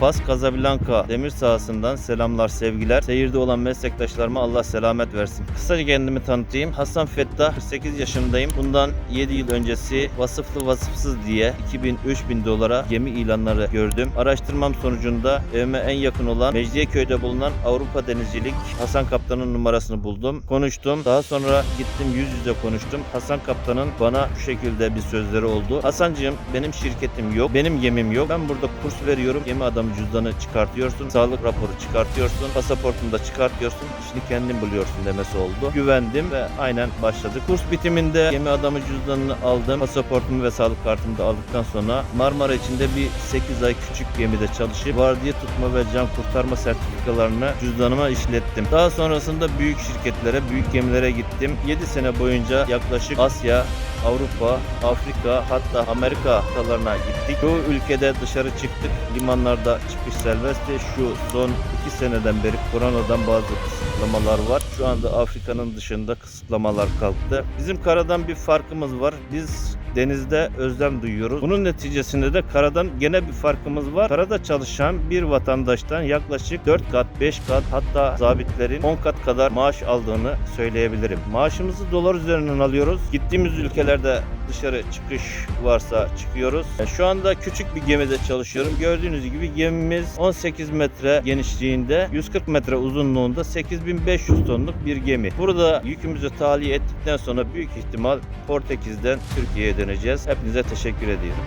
Fas Casablanca demir sahasından selamlar sevgiler. Seyirde olan meslektaşlarıma Allah selamet versin. Kısaca kendimi tanıtayım. Hasan Fettah 48 yaşındayım. Bundan 7 yıl öncesi vasıflı vasıfsız diye 2000-3000 dolara gemi ilanları gördüm. Araştırmam sonucunda evime en yakın olan Mecidiyeköy'de bulunan Avrupa Denizcilik Hasan Kaptan'ın numarasını buldum. Konuştum. Daha sonra gittim yüz yüze konuştum. Hasan Kaptan'ın bana şu şekilde bir sözleri oldu. Hasancığım benim şirketim yok. Benim gemim yok. Ben burada kurs veriyorum. Gemi adamı cüzdanı çıkartıyorsun. Sağlık raporu çıkartıyorsun. Pasaportunu da çıkartıyorsun. İşini kendin buluyorsun demesi oldu. Güvendim ve aynen başladık. Kurs bitiminde gemi adamı cüzdanını aldım. Pasaportumu ve sağlık kartımı da aldıktan sonra Marmara içinde bir 8 ay küçük gemide çalışıp vardiya tutma ve can kurtarma sertifikalarını cüzdanıma işlettim. Daha sonrasında büyük şirketlere, büyük gemilere gittim. 7 sene boyunca yaklaşık Asya, Avrupa, Afrika hatta Amerika kıtalarına gittik. Çoğu ülkede dışarı çıktık. Limanlarda çıkış serbestti. Şu son 2 seneden beri koronadan bazı kısıtlamalar var. Şu anda Afrika'nın dışında kısıtlamalar kalktı. Bizim karadan bir farkımız var. Biz denizde özlem duyuyoruz. Bunun neticesinde de karadan gene bir farkımız var. Karada çalışan bir vatandaştan yaklaşık 4 kat, 5 kat hatta zabitlerin 10 kat kadar maaş aldığını söyleyebilirim. Maaşımızı dolar üzerinden alıyoruz. Gittiğimiz ülkelerde dışarı çıkış varsa çıkıyoruz. Şu anda küçük bir gemide çalışıyorum. Gördüğünüz gibi gemimiz 18 metre genişliğinde, 140 metre uzunluğunda 8500 tonluk bir gemi. Burada yükümüzü tahliye ettikten sonra büyük ihtimal Portekiz'den Türkiye'ye döneceğiz. Hepinize teşekkür ediyorum.